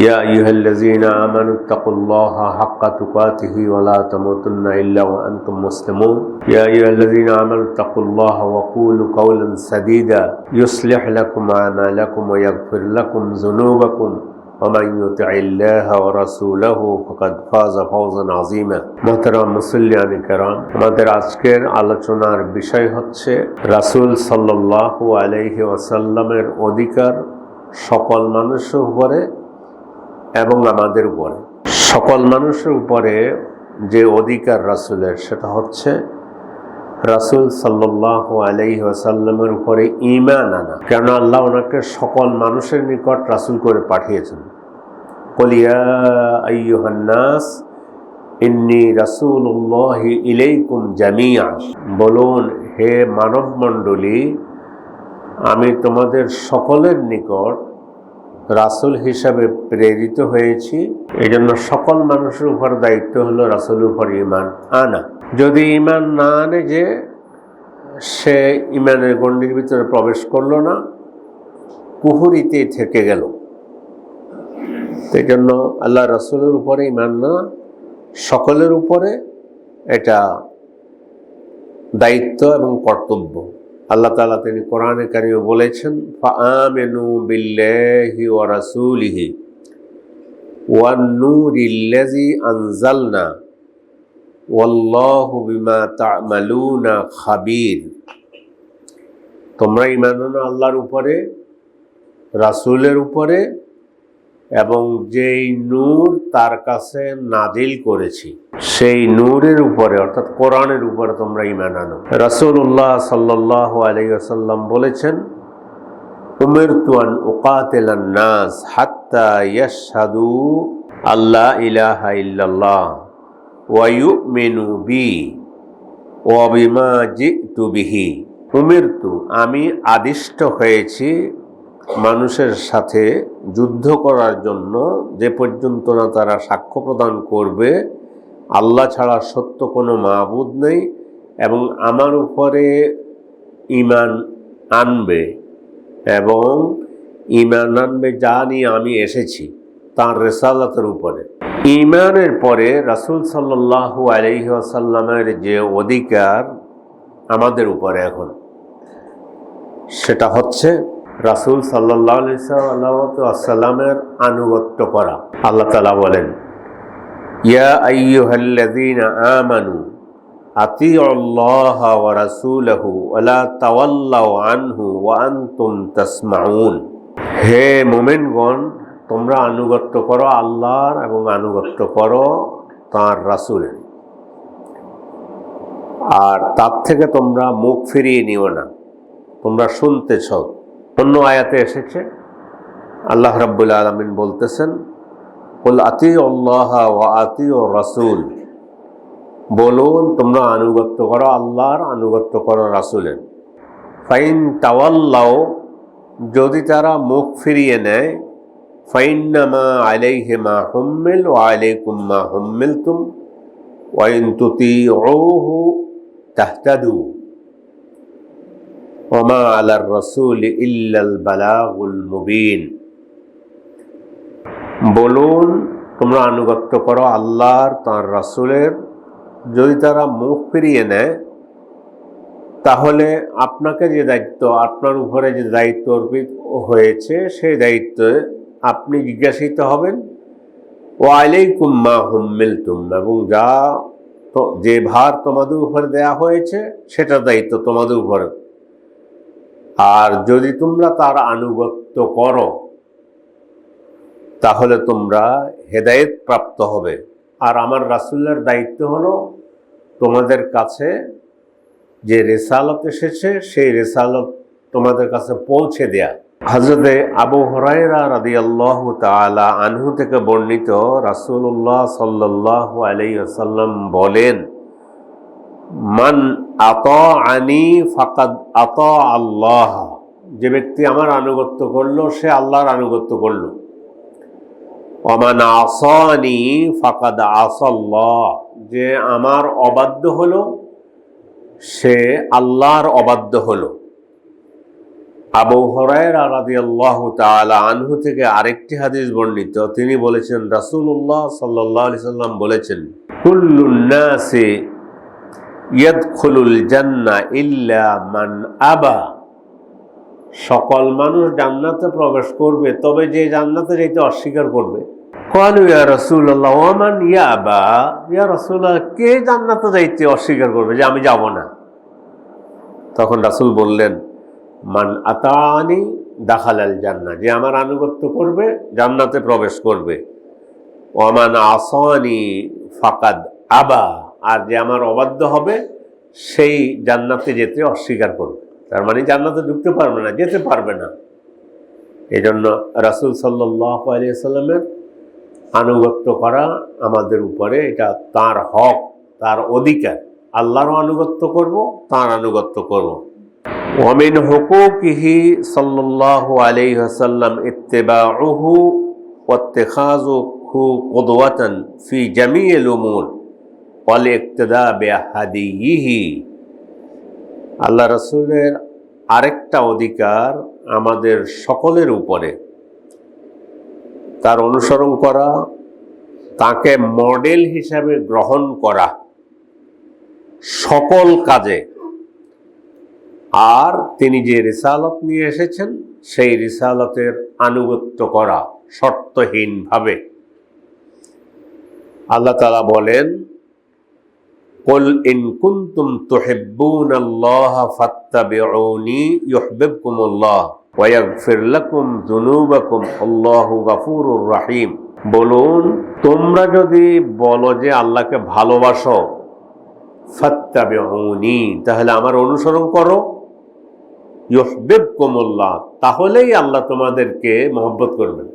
يا أيها الذين آمنوا اتقوا الله حق تقاته ولا تموتن إلا وأنتم مسلمون يا أيها الذين آمنوا اتقوا الله وقولوا قولا سديدا يصلح لكم أعمالكم ويغفر لكم ذنوبكم ومن يطع الله ورسوله فقد فاز فوزا عظيما محترم মুসল্লিয়ান کرام আমাদের আজকের আলোচনার বিষয় হচ্ছে রাসূল সাল্লাল্লাহু আলাইহি ওয়াসাল্লামের অধিকার সকল মানুষের উপরে এবং আমাদের উপরে। সকল মানুষের উপরে যে অধিকার রাসূলের, সেটা হচ্ছে রাসূল সাল্লাল্লাহু আলাইহি ওয়াসাল্লামের উপরে ইমান আনা। কেন আল্লাহ ওনাকে সকল মানুষের নিকট রাসূল করে পাঠিয়েছেন। কলিয়া আইয়ুহান নাস ইন্নি রাসূলুল্লাহি ইলাইকুম জামিয়া বলুন, হে মানব মণ্ডলী আমি তোমাদের সকলের নিকট রাসূল হিসাবে প্রেরিত হয়েছি। এই জন্য সকল মানুষের উপর দায়িত্ব হলো রাসুল উপর ইমান আনা। যদি ঈমান না আনে যে, সে ইমানের গণ্ডির ভিতরে প্রবেশ করল না, কুহুরিতে থেকে গেল। এই জন্য আল্লাহ রসুলের উপরে ইমান না, সকলের উপরে এটা দায়িত্ব এবং কর্তব্য। আল্লাহ তালা তিনি কোরআনে কারিমে বলেছেন, ফাআমেনু বিল্লাহি ওয়া রাসূলিহি ওয়ান নূরিল্লাযী আনজালনা ওয়াল্লাহু বিমা তা'মালুনা খাবীর। তোমরা আনো আল্লাহর উপরে, রাসূলের উপরে, এবং যেই নূর তার কাছে নাজিল করেছি। সেই নূরের উপরে, অর্থাৎ কোরআনের উপরে তোমরা ইমান আনো। রাসূলুল্লাহ সাল্লাল্লাহু আলাইহি ওয়াসাল্লাম বলেছেন, উমিরতু আন উকাতিলান নাস হাত্তা ইয়াশহাদু আল্লাহ ইলাহা ইল্লাল্লাহ ওয়া ইউমিনু বি ওয়া বিমা জিতু বিহি। উমিরতু, আমি আদিষ্ট হয়েছি মানুষের সাথে যুদ্ধ করার জন্য, যে পর্যন্ত না তারা সাক্ষ্য প্রদান করবে আল্লাহ ছাড়া সত্য কোনো মাহবুদ নেই এবং আমার উপরে ইমান আনবে এবং ইমান আনবে যা নিয়ে আমি এসেছি, তার রেসালাতের উপরে। ইমানের পরে রাসুল সাল্লাহু আলহিহাসাল্লামের যে অধিকার আমাদের উপরে এখন, সেটা হচ্ছে রাসুল সাল্লাহ সাল্লাহামের আনুগত্য করা। আল্লাহ তালা বলেন হে মুমিনগণ, তোমরা আনুগত্য করো আল্লাহর এবং আনুগত্য করো তাঁর রাসূলের। আর তার থেকে তোমরা মুখ ফিরিয়ে নিও না। তোমরা শুনতেছ অন্য আয়াতে এসেছে, আল্লাহ রাব্বুল আলমিন বলতেছেন বল আতি আল্লাহ ও আতি ও রাসুল বলুন, তোমরা আনুগত্য করো আল্লাহর, আনুগত্য করো রাসুলের। ফাইন তাওয়াল্লাও যদি তারা মুখ ফিরিয়ে নেয়, ফাইন্নামা আলাইহে মা হুম্মিল ও আলাইকুম মা হুম্মিল তুম ওয়াইন তুতি ওহু তাহতাদু ওমা আলার রসুল ইল্লাল বালাগুল মুবিন। বলুন, তোমরা আনুগত্য করো আল্লাহর, তাঁর রাসুলের। যদি তারা মুখ ফিরিয়ে নেয়, তাহলে আপনাকে যে দায়িত্ব, আপনার উপরে যে দায়িত্ব অর্পিত হয়েছে, সেই দায়িত্বে আপনি জিজ্ঞাসিত হবেন ও আলাইকুম মা হুম্মিল তুম এবং যা যে ভার তোমাদের উপরে দেয়া হয়েছে সেটার দায়িত্ব তোমাদের উপরে। আর যদি তোমরা তার আনুগত্য করো তাহলে তোমরা হেদায়েত প্রাপ্ত হবে। আর আমার রাসুল্লার দায়িত্ব হলো তোমাদের কাছে যে রেসালত এসেছে, সেই রেসালত তোমাদের কাছে পৌঁছে দেয়া। হজরতে আবু হরাইরা রাদি আল্লাহ তালা আনহু থেকে বর্ণিত রাসুল্লাহ সাল্লাহ আলাই আসাল্লাম বলেন, মান আত আনি ফাকাদ আত আল্লাহ যে ব্যক্তি আমার আনুগত্য করল, সে আল্লাহর আনুগত্য করল। অমান আসানি ফাকাদ আসাল্লাহ। যে আমার অবাধ্য হলো, সে আল্লাহর অবাধ্য হলো। আবু হরায়রা আনহু থেকে আরেকটি হাদিস বর্ণিত। তিনি বলেছেন, রাসূলুল্লাহ সাল্লাল্লাহু আলাইহি সাল্লাম বলেছেন, কুল্লুন নাসি ইয়াদখুলুল জান্নাহ ইল্লা মান আবা। সকল মানুষ জান্নাতে প্রবেশ করবে, তবে যে জান্নাতে যেতে অস্বীকার করবে। কালু ইয়া রাসূলুল্লাহ ওমান ইয়াবা ইয়া রাসূলুল্লাহ কে জান্নাতে যাইতে অস্বীকার করবে যে আমি যাব না? তখন রাসূল বললেন, মান আতানি দাখালাল জান্নাহ, যে আমার আনুগত্য করবে, জান্নাতে প্রবেশ করবে। ওমান আসানি ফাকাদ আবা, আর যে আমার অবাধ্য হবে, সেই জান্নাতে যেতে অস্বীকার করবে। তার মানে জান্নাতে ঢুকতে পারবে না, যেতে পারবে না। এই জন্য রাসুল সাল্লাহ আনুগত্য করা আমাদের উপরে, এটা তার হক, তার অধিকার। আল্লাহরও আনুগত্য করব, তার আনুগত্য করব। ওমিন হুকুকিহি সাল্লাল্লাহু আলাইহি ওয়াসাল্লাম ইত্তিবাউহু ওয়াত্তিখাযুহু কুদওয়াতান ফি জামিইল উমুর ওয়াল ইক্তিদা বিহাদিয়িহি আল্লাহ রসুলের আরেকটা অধিকার আমাদের সকলের উপরে। তার অনুসরণ করা, তাকে মডেল হিসাবে গ্রহণ করা সকল কাজে। আর তিনি যে রিসালত নিয়ে এসেছেন, সেই রিসালতের আনুগত্য করা শর্তহীনভাবে। আল্লাহ তালা বলেন قل إن كنتم تحبون الله فاتبعوني يحببكم الله ويغفر لكم ذنوبكم الله غفور رحيم বলুন তোমরা যদি বলো যে আল্লাহকে ভালোবাসো ফাত্তাবিউনি তাহলে আমার অনুসরণ করো ইউহবিবকুমুল্লাহ তাহলেই আল্লাহ তোমাদেরকে মহব্বত করবেন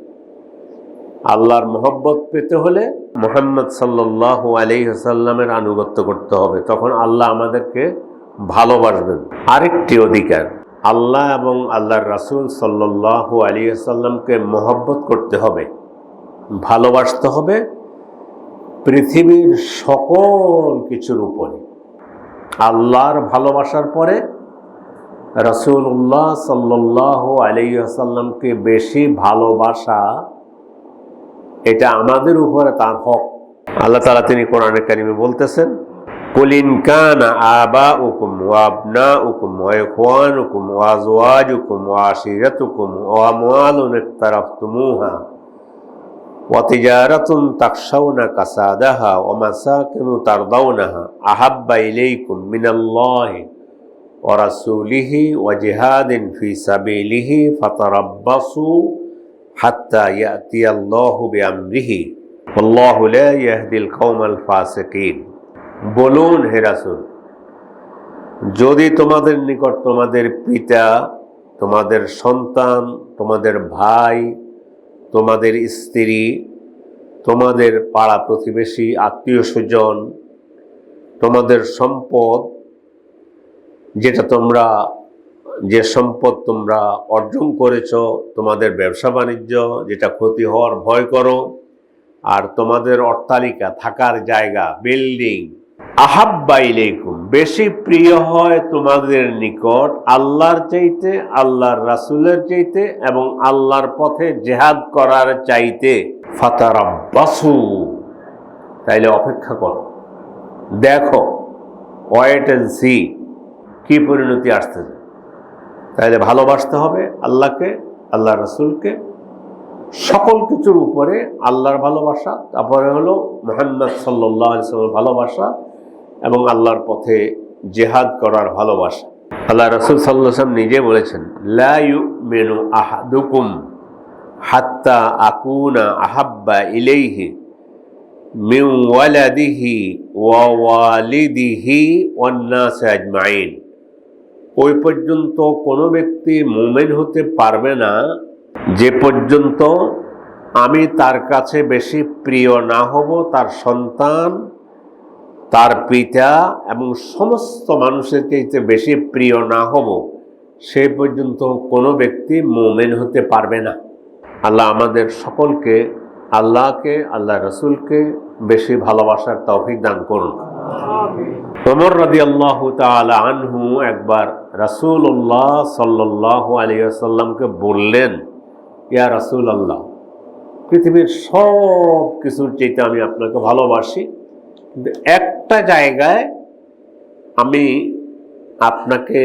আল্লাহর মোহব্বত পেতে হলে মোহাম্মদ সাল্লাহ আলিহাসাল্লামের আনুগত্য করতে হবে। তখন আল্লাহ আমাদেরকে ভালোবাসবেন। আরেকটি অধিকার, আল্লাহ এবং আল্লাহর রাসুল সাল্লাহ আলিয়াসাল্লামকে মোহব্বত করতে হবে, ভালোবাসতে হবে পৃথিবীর সকল কিছুর উপরে। আল্লাহর ভালোবাসার পরে রসুল্লাহ সাল্লাহ আলিয়াসাল্লামকে বেশি ভালোবাসা এটা আমাদের উপরে তার হক আল্লাহ তালা তিনি কোরআনে কারিমে বলতেছেন কুলিন কান আবা উকুম ওয়াবনা উকুম ওয়াইখান উকুম ওয়াজওয়াজ উকুম ওয়াশিরাত উকুম ওয়ামওয়ালুন ইকতারাফতুমুহা وتجارة تخشون كسادها ومساكن ترضونها أحب إليكم من الله ورسوله وجهاد في سبيله فتربصوا হাত্তা ইয়াতি আল্লাহু বিআমরিহি, আল্লাহু লা ইয়াহদিল কওমাল ফাসিকিন। বলুন হেরাসুল যদি তোমাদের নিকট তোমাদের পিতা, তোমাদের সন্তান, তোমাদের ভাই, তোমাদের স্ত্রী, তোমাদের পাড়া প্রতিবেশী, আত্মীয় স্বজন, তোমাদের সম্পদ, যেটা তোমরা যে সম্পদ তোমরা অর্জন করেছ, তোমাদের ব্যবসা বাণিজ্য, যেটা ক্ষতি হওয়ার ভয় করো, আর তোমাদের অট্টালিকা থাকার জায়গা, বিল্ডিং আহাব্বাইলেকুম বেশি প্রিয় হয় তোমাদের নিকট আল্লাহর চাইতে, আল্লাহর রাসুলের চাইতে এবং আল্লাহর পথে জেহাদ করার চাইতে। ফাতারাব্বাসু। তাইলে অপেক্ষা করো। দেখো ওয়েট অ্যান্ড সি কি পরিণতি আসতেছে তাহলে ভালোবাসতে হবে আল্লাহকে, আল্লাহ রসুলকে, সকল কিছুর উপরে আল্লাহর ভালোবাসা, তারপরে হলো মোহাম্মদ সাল্লাহ ভালোবাসা এবং আল্লাহর পথে জেহাদ করার ভালোবাসা। আল্লাহ রসুল সাল্লাম নিজে বলেছেন লাইউ মেনু আহাদুকুম হাত্তা আকুনা আহাব্বা ইলেইহি মিউ ওয়ালাদিহি ওয়া ওয়ালিদিহি ওয়ান্নাস আজমাইন। ওই পর্যন্ত কোনো ব্যক্তি মুমেন হতে পারবে না। যে পর্যন্ত আমি তার কাছে বেশি প্রিয় না হব তার সন্তান তার পিতা এবং সমস্ত মানুষের চাইতে বেশি প্রিয় না হব সে পর্যন্ত কোনো ব্যক্তি মোমেন হতে পারবে না। আল্লাহ আমাদের সকলকে আল্লাহকে আল্লাহ রসুলকে বেশি ভালোবাসার তৌফিক দান করুন। ওমর রাদি আল্লাহ আনহু একবার রাসূলুল্লাহ সাল্লাল্লাহু আলাইহি আসাল্লামকে বললেন, ইয়া রাসূল আল্লাহ পৃথিবীর সব কিছুর চাইতে আমি আপনাকে ভালোবাসি, কিন্তু একটা জায়গায় আমি আপনাকে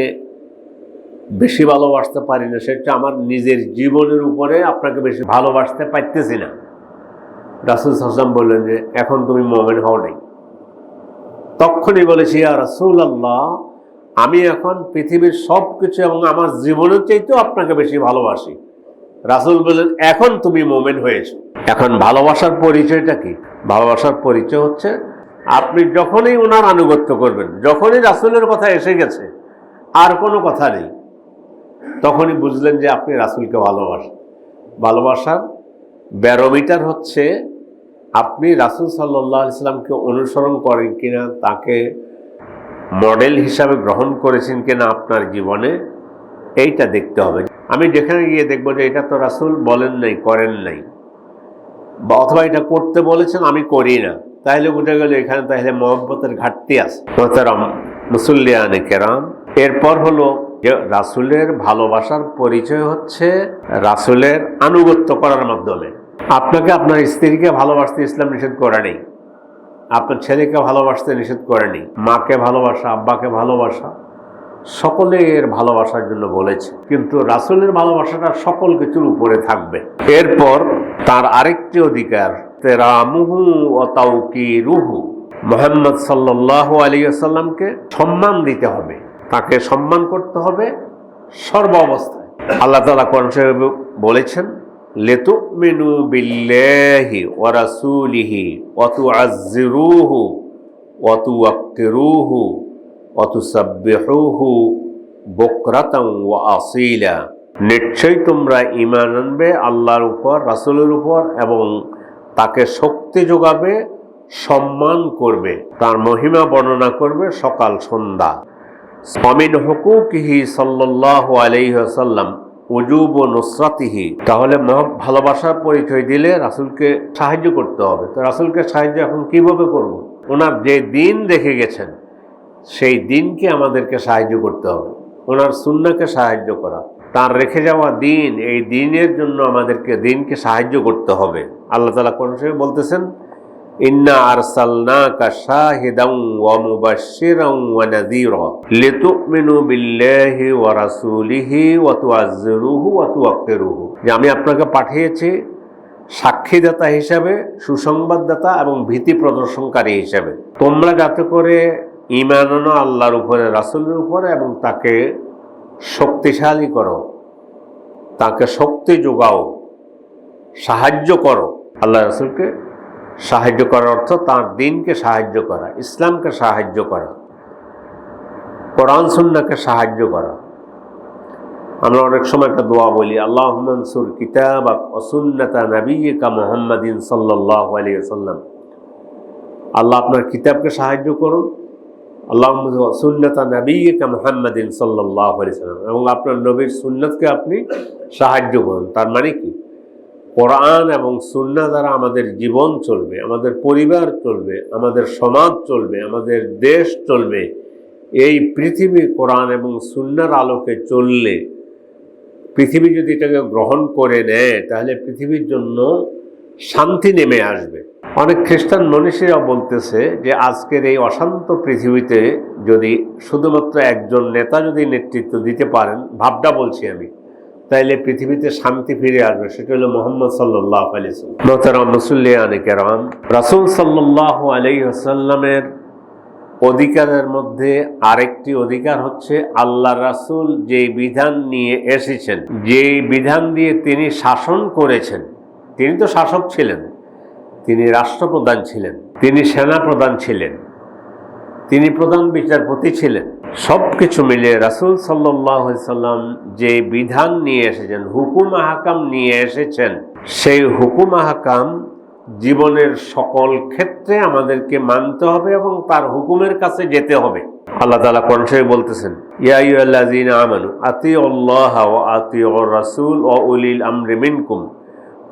বেশি ভালোবাসতে পারি না, সেটা আমার নিজের জীবনের উপরে আপনাকে বেশি ভালোবাসতে পারতেছি না। রাসুল হাসান বললেন যে, এখন তুমি মোমেন হও নাই। তখনই বলেছি আর রাসুল আল্লাহ আমি এখন পৃথিবীর সব কিছু এবং আমার জীবনের চাইতেও আপনাকে বেশি ভালোবাসি। রাসুল বললেন, এখন তুমি মোমেন হয়েছো। এখন ভালোবাসার পরিচয়টা কি? ভালোবাসার পরিচয় হচ্ছে, আপনি যখনই ওনার আনুগত্য করবেন, যখনই রাসুলের কথা এসে গেছে, আর কোনো কথা নেই, তখনই বুঝলেন যে আপনি রাসুলকে ভালোবাসেন। ভালোবাসার ব্যারোমিটার হচ্ছে, আপনি রাসুল সাল্লাহ ইসলামকে অনুসরণ করেন কিনা, তাকে মডেল হিসাবে গ্রহণ করেছেন কিনা আপনার জীবনে, এইটা দেখতে হবে। আমি যেখানে গিয়ে দেখব যে এটা তো রাসুল বলেন নাই, করেন নাই, বা অথবা এটা করতে বলেছেন, আমি করি না। তাহলে বুঝে গেল এখানে তাহলে মহব্বতের ঘাটতি আছে। মোহতারাম মুসল্লিয়ানে কেরাম, এরপর হলো যে রাসুলের ভালোবাসার পরিচয় হচ্ছে রাসুলের আনুগত্য করার মাধ্যমে। আপনাকে আপনার স্ত্রীকে ভালোবাসতে ইসলাম নিষেধ করা নেই। আপনার ছেলেকে ভালোবাসতে নিষেধ করেনি, মাকে ভালোবাসা, আব্বাকে ভালোবাসা, সকলের ভালোবাসার জন্য বলেছে। কিন্তু রাসুলের ভালোবাসাটা সকল কিছুর উপরে থাকবে। এরপর তার আরেকটি অধিকার, তেরামুহু ও তাউকি রুহু মোহাম্মদ সাল্লাহ আলী আসাল্লামকে সম্মান দিতে হবে। তাকে সম্মান করতে হবে সর্ব অবস্থায় আল্লাহ তালা সাহেব বলেছেন আসীলা। নিশ্চয়ই তোমরা ইমান আনবে আল্লাহর উপর, রাসুলের উপর এবং তাকে শক্তি যোগাবে, সম্মান করবে, তার মহিমা বর্ণনা করবে সকাল সন্ধ্যা। অমিন হুকুকিহি সাল্লাহ আলাইসাল্লাম উজুব ও নুসরাতিহি। তাহলে ভালোবাসার পরিচয় দিলে রাসুলকে সাহায্য করতে হবে। তো রাসুলকে সাহায্য এখন কীভাবে করব? ওনার যে দিন দেখে গেছেন, সেই দিনকে আমাদেরকে সাহায্য করতে হবে। ওনার সুন্নাকে সাহায্য করা। তার রেখে যাওয়া দিন, এই দিনের জন্য আমাদেরকে দিনকে সাহায্য করতে হবে। আল্লাহ তালা কোন বলতেছেন ইন্না আরসালনাকা শাহিদান ওয়া মুবাশশিরান ওয়া নাযীরা লিতুমিনু বিল্লাহি ওয়া রাসূলিহি ওয়া তুআজ্জিরুহু ওয়া তুওয়াক্কিরুহু। যে আমি আপনাকে পাঠিয়েছি সাক্ষীদাতা হিসাবে, সুসংবাদদাতা এবং ভীতি প্রদর্শনকারী হিসাবে। তোমরা যাতে করে ঈমান আল্লাহর উপরে, রাসুলের উপরে এবং তাকে শক্তিশালী করো, তাকে শক্তি যোগাও, সাহায্য করো, আল্লাহ রাসূলকে সাহায্য করার অর্থ তার দিনকে সাহায্য করা, ইসলামকে সাহায্য করা, কোরআন সুন্নাকে সাহায্য করা। আমরা অনেক সময় একটা দোয়া বলি আল্লাহ মনসুর কিতাব অসুন্নতা নবীকা মোহাম্মদিন সাল্লাহ আলিয়া সাল্লাম আল্লাহ আপনার কিতাবকে সাহায্য করুন। আল্লাহ সুন্নতা নবীকা মোহাম্মদিন সাল্লাহ আলি সাল্লাম এবং আপনার নবীর সুন্নতকে আপনি সাহায্য করুন। তার মানে কি? কোরআন এবং সুন্না দ্বারা আমাদের জীবন চলবে, আমাদের পরিবার চলবে, আমাদের সমাজ চলবে, আমাদের দেশ চলবে। এই পৃথিবী কোরআন এবং সুন্নার আলোকে চললে, পৃথিবী যদি এটাকে গ্রহণ করে নেয়, তাহলে পৃথিবীর জন্য শান্তি নেমে আসবে। অনেক খ্রিস্টান মনীষীরা বলতেছে যে, আজকের এই অশান্ত পৃথিবীতে যদি শুধুমাত্র একজন নেতা যদি নেতৃত্ব দিতে পারেন, ভাবটা বলছি আমি তাইলে পৃথিবীতে শান্তি ফিরে আসবে, সেটা হলো মোহাম্মদ সাল্লাহ মুসল্লিয়ান রাসুল সাল্লাহ আলাইসাল্লামের অধিকারের মধ্যে আরেকটি অধিকার হচ্ছে আল্লাহ রাসুল যে বিধান নিয়ে এসেছেন যে বিধান দিয়ে তিনি শাসন করেছেন। তিনি তো শাসক ছিলেন, তিনি রাষ্ট্রপ্রধান ছিলেন, তিনি সেনা প্রধান ছিলেন। তিনি প্রধান বিচারপতি ছিলেন। সব কিছু মিলিয়ে রাসুল সাল্লাহ সাল্লাম যে বিধান নিয়ে এসেছেন, হুকুম আহাকাম নিয়ে এসেছেন, সেই হুকুম আহাকাম জীবনের সকল ক্ষেত্রে আমাদেরকে মানতে হবে এবং তার হুকুমের কাছে যেতে হবে। আল্লাহ তালা কনসাই বলতেছেন ইয়াইয়াল্লাযীনা আমানু আতিউল্লাহ ওয়া আতিউর রাসূল ওয়া উলিল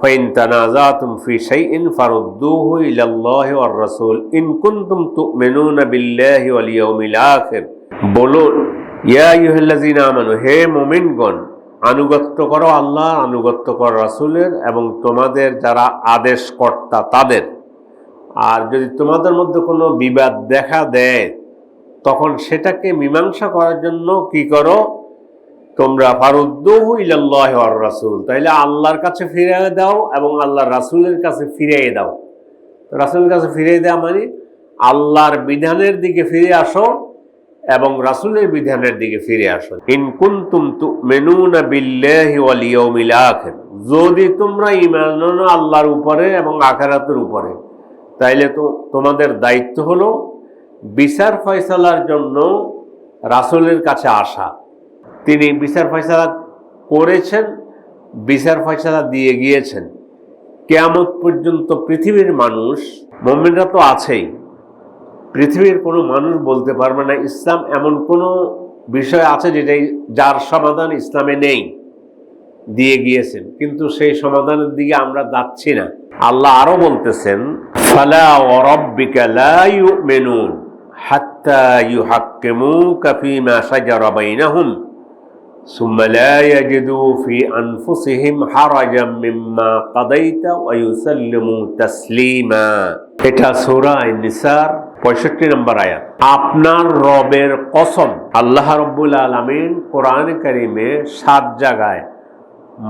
ফাইন তানাজাতুম ফি শাইইন ফারুদ্দুহু ইলা আল্লাহ ওয়ার রাসূল। ইন কুনতুম তুমিনুনা বিল্লাহি ওয়াল ইয়াউমিল আখির। বলুন, ইয়া আইয়ুহাল্লাযিনা আমানু, হে মুমিনগণ, আনুগত্য করো আল্লাহ আনুগত্য করো রাসূলের এবং তোমাদের যারা আদেশকর্তা তাদের। আর যদি তোমাদের মধ্যে কোনো বিবাদ দেখা দেয়, তখন সেটাকে মীমাংসা করার জন্য কি করো? তোমরা ফারুদ্দুহু রাসূল। তাইলে আল্লাহর কাছে ফিরিয়ে দাও এবং আল্লাহর রাসূলের কাছে ফিরিয়ে দাও। রাসূলের কাছে ফিরিয়ে দেওয়া মানে আল্লাহর বিধানের দিকে ফিরে আসো এবং রাসূলের বিধানের দিকে ফিরে আসো। ইন কুনতুম তুমিনুনা বিল্লাহি ওয়াল ইয়াউমিল আখির। যদি তোমরা আনো আল্লাহর উপরে এবং আখিরাতের উপরে, তাইলে তো তোমাদের দায়িত্ব হলো বিচার ফয়সালার জন্য রাসূলের কাছে আসা। তিনি বিচার ফয়সালা করেছেন, বিচার ফয়সালা দিয়ে গিয়েছেন। কেয়ামত পর্যন্ত পৃথিবীর মানুষ, মোমেনরা তো আছেই, পৃথিবীর কোনো মানুষ বলতে পারবে না, ইসলাম এমন কোনো বিষয় আছে যেটা যার সমাধান ইসলামে নেই, দিয়ে গিয়েছেন। কিন্তু সেই সমাধানের দিকে আমরা যাচ্ছি না। আল্লাহ আরও বলতেছেন, ফালা ওয়ারাব্বিকা লা ইউমিনুন হাত্তা ইউহাক্কিমুকা ফীমা ثم لا يجدوا في أنفسهم حرجا مما قضيت ويسلموا تسليما এটা সূরা নিসার পঁয়ষট্টি নম্বর আয়াত আপনার রবের কসম আল্লাহ রব্বুল আলমিন কোরআন কারিমে সাত জায়গায়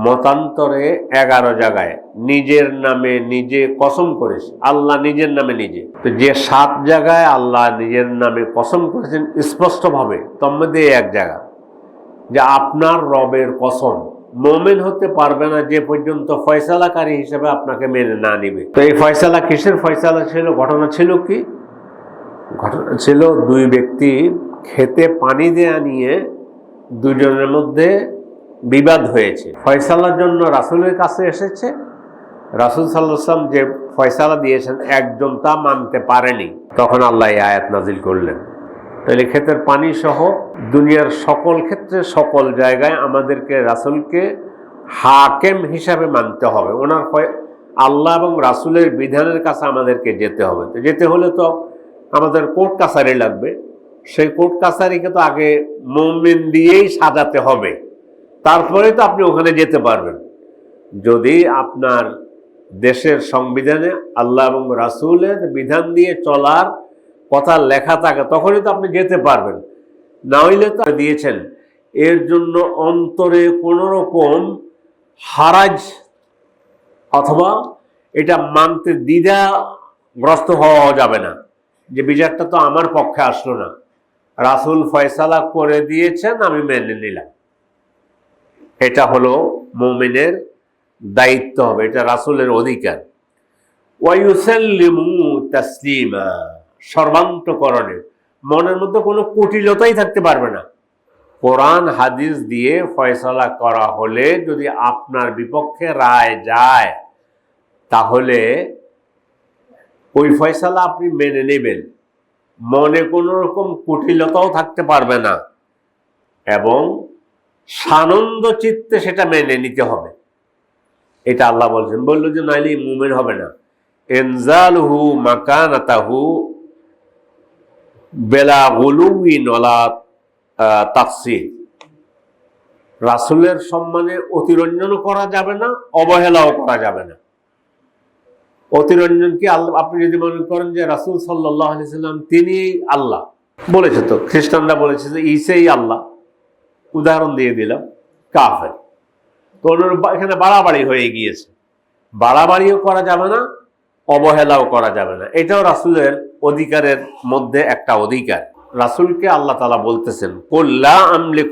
মতান্তরে এগারো জায়গায় নিজের নামে নিজে কসম করেছে আল্লাহ নিজের নামে নিজে তো যে সাত জায়গায় আল্লাহ নিজের নামে কসম করেছেন স্পষ্টভাবে তন্মধ্যে এক জায়গা যে আপনার রবের কসম, মোমেন হতে পারবে না যে পর্যন্ত ফয়সালাকারী হিসেবে আপনাকে মেনে না নিবে। তো এই ফয়সালা কিসের ফয়সালা ছিল? ঘটনা ছিল কি? ঘটনা ছিল দুই ব্যক্তি খেতে পানি দেয়া নিয়ে দুজনের মধ্যে বিবাদ হয়েছে। ফয়সালার জন্য রাসুলের কাছে এসেছে। রাসুল সাল্লাম যে ফয়সালা দিয়েছেন, একজন তা মানতে পারেনি। তখন আল্লাহ আয়াত নাজিল করলেন। তাহলে ক্ষেতের পানি সহ দুনিয়ার সকল ক্ষেত্রে সকল জায়গায় আমাদেরকে রাসুলকে হাকেম হিসাবে মানতে হবে। ওনার আল্লাহ এবং রাসুলের বিধানের কাছে আমাদেরকে যেতে হবে। তো যেতে হলে তো আমাদের কোর্ট কাছারি লাগবে। সেই কোর্ট কাছারিকে তো আগে মোমেন দিয়েই সাজাতে হবে। তারপরে তো আপনি ওখানে যেতে পারবেন। যদি আপনার দেশের সংবিধানে আল্লাহ এবং রাসুলের বিধান দিয়ে চলার কথা লেখা থাকে, তখনই তো আপনি যেতে পারবেন। না হইলে তো দিয়েছেন। এর জন্য অন্তরে কোনো রকম হারাজ অথবা এটা মানতে দ্বিধাগ্রস্ত হওয়া যাবে না। যে বিচারটা তো আমার পক্ষে আসলো না। রাসুল ফয়সালা করে দিয়েছেন, আমি মেনে নিলাম। এটা হলো মোমিনের দায়িত্ব হবে, এটা রাসুলের অধিকার। ওয়াইউসাল্লিমু তাসলিমা। সর্বান্তকরণে মনের মধ্যে কোনো কুটিলতাই থাকতে পারবে না। কোরআন, হাদিস দিয়ে ফয়সলা করা হলে যদি আপনার বিপক্ষে রায় যায়, তাহলে ওই ফয়সালা আপনি মেনে নেবেন। মনে কোনো রকম কুটিলতাও থাকতে পারবে না। এবং সানন্দ চিত্তে সেটা মেনে নিতে হবে। এটা আল্লাহ বলছেন, বলল যে নাইলে মুমেন হবে না। এনজালহু মাকানাতাহু বেলা গুলুই নলা তাকসির রাসুলের সম্মানে অতিরঞ্জনও করা যাবে না, অবহেলাও করা যাবে না। অতিরঞ্জন কি আল্লাহ, আপনি যদি মনে করেন যে রাসুল সাল্লাম তিনি আল্লাহ, বলেছে তো, খ্রিস্টানরা বলেছে যে ইসেই আল্লাহ। উদাহরণ দিয়ে দিলাম, কাফের। তো এখানে বাড়াবাড়ি হয়ে গিয়েছে। বাড়াবাড়িও করা যাবে না অবহেলাও করা যাবে না। এটাও রাসুলের অধিকারের মধ্যে একটা অধিকার। রাসুলকে আল্লাহ তালা বলতেছেন কোল্লা আমলে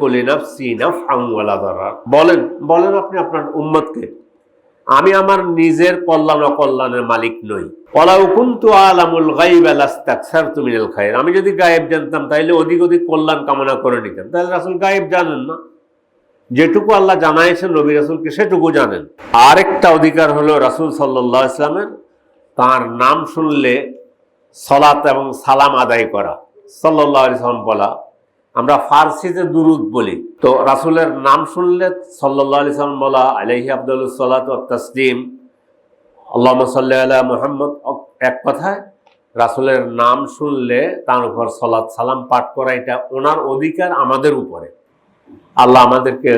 বলেন বলেন আপনি আপনার উম্মতকে, আমি আমার নিজের কল্যাণ অকল্যাণের মালিক নই। আমি যদি গায়েব জানতাম, তাইলে অধিক অধিক কল্যাণ কামনা করে নিতাম তাহলে রাসুল গায়েব জানেন না। যেটুকু আল্লাহ জানাইছেন, নবী রাসুলকে সেটুকু জানেন। আরেকটা অধিকার হলো রাসুল সাল্লাহ ইসলামের তার নাম শুনলে সলাত এবং সালাম আদায় করা। সাল্লাহ সাল্লাম বলা, আমরা ফার্সিতে দুরুদ বলি। তো রাসুলের নাম শুনলে সাল্লাহ আলি সাল্লাম বলা আলহি আব্দুল সাল্লাত তসলিম আল্লাহ সাল্লি আলা মুহাম্মদ। এক কথায়, রাসূলের নাম শুনলে তার উপর সলাৎ সালাম পাঠ করা এটা ওনার অধিকার আমাদের উপরে। আল্লাহ আমাদেরকে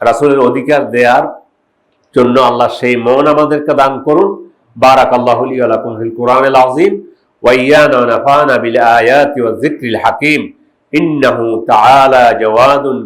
রাসূলের অধিকার দেওয়ার জন্য আল্লাহ সেই মন আমাদেরকে দান করুন। বারাক আল্লাহ লি ওয়া লাকুম ফিল কুরআনিল আযীম ওয়া ইয়ানা ওয়া নাফানা বিল আয়াতি ওয়াজ যিকরিল হাকীম ইন্নাহু তাআলা জাওয়াদুন